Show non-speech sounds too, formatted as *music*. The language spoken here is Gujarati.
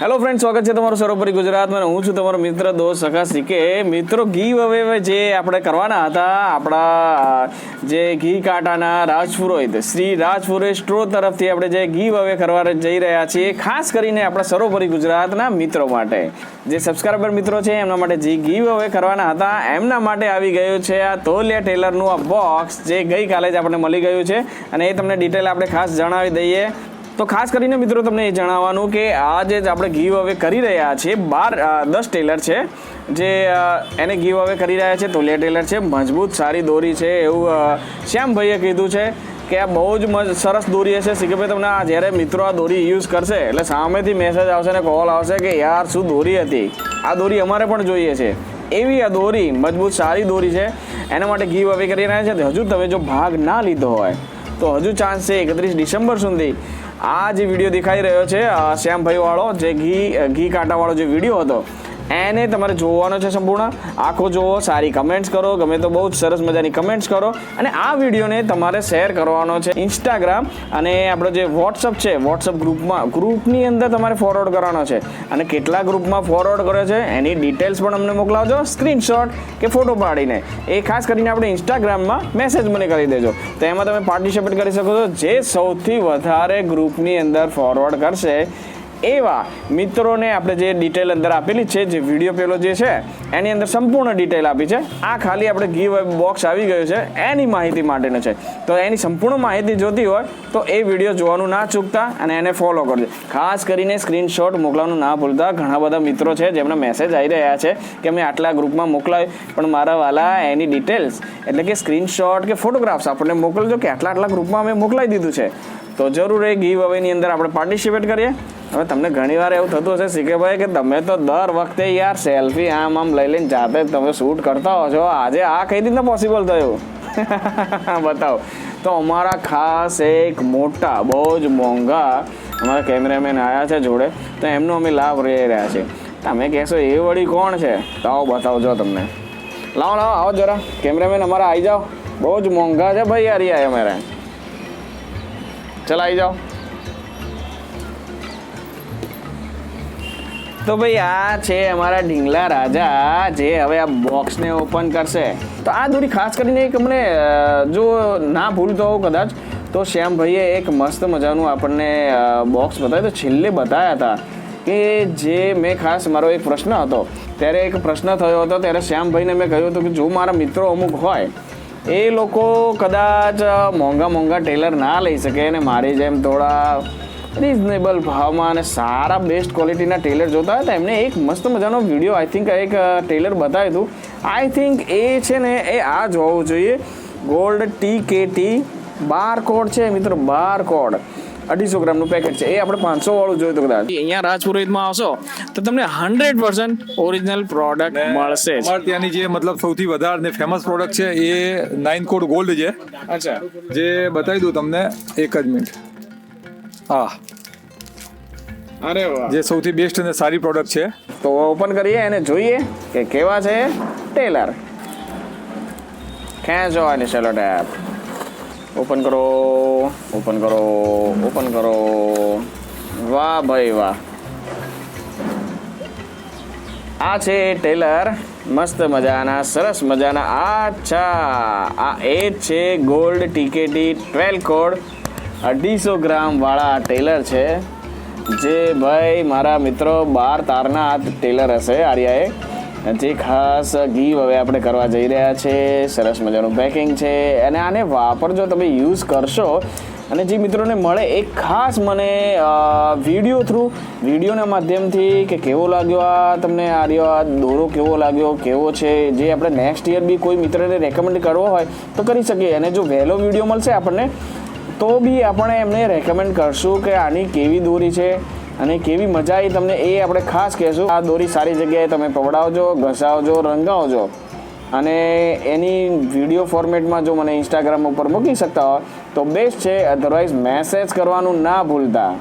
હેલો ફ્રેન્ડ સ્વાગત છે તમારું સર્વોપરી ગુજરાતમાં. હું છું તમારો મિત્ર દોસ્ત સખા શીખે મિત્રો, ઘી હવે જે આપણે કરવાના હતા, આપણા જે ઘી કાંટાના રાજપુરોહિત, શ્રી રાજપુરોહિત સ્ટ્રો તરફથી આપણે જે ઘી હવે કરવા જઈ રહ્યા છીએ, ખાસ કરીને આપણા સર્વોપરી ગુજરાતના મિત્રો માટે. જે સબસ્ક્રાઈબર મિત્રો છે, એમના માટે જે ઘી હવે કરવાના હતા, એમના માટે આવી ગયું છે આ તોલિયા ટેલરનું આ બોક્સ જે ગઈકાલે જ આપણને મળી ગયું છે. અને એ તમને ડિટેલ આપણે ખાસ જણાવી દઈએ. તો ખાસ કરીને મિત્રો તમને એ જણાવવાનું કે આ જે આપણે ગીવ હવે કરી રહ્યા છીએ બાર દસ ટેલર છે, જે એને ગીવ હવે કરી રહ્યા છે, તોલિયા ટેલર છે, મજબૂત સારી દોરી છે, એવું શ્યામભાઈએ કીધું છે કે આ બહુ જ મજ- સરસ દોરી હશે સિકભાઈ તમને આ જ્યારે મિત્રો આ દોરી યુઝ કરશે, એટલે સામેથી મેસેજ આવશે ને કોલ આવશે કે યાર શું દોરી હતી? આ દોરી અમારે પણ જોઈએ છે. એવી આ દોરી, મજબૂત સારી દોરી છે, એના માટે ગીવ અવે કરી રહ્યા છે. હજુ તમે જો ભાગ ના લીધો હોય, તો હજુ ચાન્સ છે એકત્રીસ ડિસેમ્બર સુધી આ જે વીડિયો દેખાઈ રહ્યો છે શ્યામભાઈ વાળો જે ઘી ઘી કાંટાવાળો જે વીડિયો હતો એને તમારે જોવાનો છે સંપૂર્ણ. આખો જોવો, સારી કમેન્ટ્સ કરો, ગમે તો બહુ જ સરસ મજાની કમેન્ટ્સ કરો. અને આ વિડીયોને તમારે શેર કરવાનો છે ઇન્સ્ટાગ્રામ અને આપણો જે વોટ્સઅપ છે વોટ્સઅપ ગ્રુપમાં, ગ્રુપની અંદર તમારે ફોરવર્ડ કરવાનો છે. અને કેટલા ગ્રુપમાં ફોરવર્ડ કર્યો છે, એની ડિટેલ્સ પણ અમને મોકલાવજો સ્ક્રીનશોટ કે ફોટો પાડીને. એ ખાસ કરીને આપણે ઇન્સ્ટાગ્રામમાં મેસેજ મને કરી દેજો. તો એમાં તમે પાર્ટિસિપેટ કરી શકો છો. જે સૌથી વધારે ગ્રુપની અંદર ફોરવર્ડ કરશે એવા મિત્રોને આપણે જે ડિટેલ અંદર આપેલી છે, જે વીડિયો પેલો જે છે, એની અંદર સંપૂર્ણ ડિટેલ આપી છે. આ ખાલી આપણે ગીવ બોક્સ આવી ગયું છે, એની માહિતી માટેનું છે. તો એની સંપૂર્ણ માહિતી જોતી હોય, તો એ વીડિયો જોવાનું ના ચૂકતા અને એને ફોલો કરજો. ખાસ કરીને સ્ક્રીનશોટ મોકલવાનું ના ભૂલતા. ઘણા બધા મિત્રો છે જેમને મેસેજ આવી રહ્યા છે કે મેં આટલા ગ્રુપમાં મોકલાવ્યું પણ મારા વાલા એની ડિટેલ્સ એટલે કે સ્ક્રીનશોટ કે ફોટોગ્રાફ્સ આપણને મોકલજો કે આટલા આટલા ગ્રુપમાં અમે મોકલાવી દીધું છે. તો જરૂર એ ગીવ અવેની અંદર આપણે પાર્ટિસિપેટ કરીએ. હવે તમને ઘણીવાર એવું થતું હશે, શીખેભાઈ, કે તમે તો દર વખતે યાર સેલ્ફી આમ આમ લઈ લઈને જાતે તમે શૂટ કરતા હો છો. આજે આ કઈ રીતના પોસિબલ થયું? *laughs* બતાવો. તો અમારા ખાસ એક મોટા, બહુ જ મોંઘા અમારા કેમેરામેન આવ્યા છે જોડે. તો એમનો અમે લાભ લઈ રહ્યા છીએ. તમે કહેશો, એ વળી કોણ છે? તો આવો બતાવજો તમને. લાવો લાવો, આવો જરા. કેમેરામેન અમારા આવી જાઓ. બહુ જ મોંઘા છે ભાઈ યાર યાર અમારે ચલા આવી જાઓ. તો ભાઈ આ છે અમારા ઢીંગલા રાજા જે હવે આ બોક્સને ઓપન કરશે. તો આ દોરી ખાસ કરીને એક અમને જો ના ભૂલતો હોઉં કદાચ, તો શ્યામભાઈએ એક મસ્ત મજાનું આપણને બોક્સ બતાવ્યું તો છેલ્લે બતાવ્યા હતા કે જે મેં ખાસ મારો એક પ્રશ્ન હતો. ત્યારે એક પ્રશ્ન થયો હતો, ત્યારે શ્યામભાઈને મેં કહ્યું હતું કે જો મારા મિત્રો અમુક હોય, એ લોકો કદાચ મોંઘા મોંઘા ટેલર ના લઈ શકે અને મારી જેમ થોડા રિઝનેબલ ભાવમાં અને સારા બેસ્ટ ક્વોલિટીના ટેલર જોતા હતા. એમને એક મસ્ત મજાનો વીડિયો આઈ થિંક એક ટેલર બતાવ્યું હતું. આઈ થિંક એ છે ને એ આ જ હોવું જોઈએ. ગોલ્ડ ટી કે ટી બાર કોડ છે મિત્રો બાર કોડ અઢીસો ગ્રામનું પેકેટ છે. એ આપણે પાંચસો વાળું જોયું હતું કદાચ. અહીંયા રાજપુરોહિતમાં આવશો તો તમને હંડ્રેડ પર્સન્ટ ઓરિજિનલ પ્રોડક્ટ મળશે ત્યાંની જે મતલબ સૌથી વધારે ને ફેમસ પ્રોડક્ટ છે એ નાઇન કોડ ગોલ્ડ છે. અચ્છા. જે બતાવી દઉં તમને એક જ મિનિટ હા. અરે વાહ. જે સૌથી બેસ્ટ અને સારી પ્રોડક્ટ છે. તો ઓપન કરીએ અને જોઈએ કે કેવા છે ટેલર ખેંચો અને સેલો ટેપ ઓપન કરો ઓપન કરો ઓપન કરો. વાહ ભાઈ વાહ. આ છે ટેલર મસ્ત મજાના સરસ મજાના અચ્છા આ એ છે ગોલ્ડ ટીકેટી ટ્વેલ્વ કોડ અઢીસો ગ્રામ વાળા આ ટેલર છે, જે ભાઈ મારા મિત્રો બાર તારના આ ટેલર હશે, આર્યાએ. જે ખાસ ઘી હવે આપણે કરવા જઈ રહ્યા છે, સરસ મજાનું પેકિંગ છે. અને આને વાપરજો તમે યુઝ કરશો, અને જે મિત્રોને મળે એ ખાસ મને વીડિયો થ્રુ વિડીયોના માધ્યમથી કે કેવો લાગ્યો આ તમને, આર્યો, આ દોરો કેવો લાગ્યો, કેવો છે, જે આપણે નેક્સ્ટ યર બી કોઈ મિત્રને રેકમેન્ડ કરવો હોય તો કરી શકીએ. અને જો વહેલો વીડિયો મળશે આપણને તો બી આપણે એમને રેકમેન્ડ કરશું કે આની કેવી દોરી છે અને કેવી મજા આવી તમને એ આપણે ખાસ કહેશું. આ દોરી સારી જગ્યાએ તમે પવડાવજો ઘસાવજો, રંગાવજો. અને એની વીડિયો ફોર્મેટમાં જો મને ઇન્સ્ટાગ્રામ ઉપર મૂકી શકતા હોય તો બેસ્ટ છે અધરવાઇઝ મેસેજ કરવાનું ના ભૂલતા.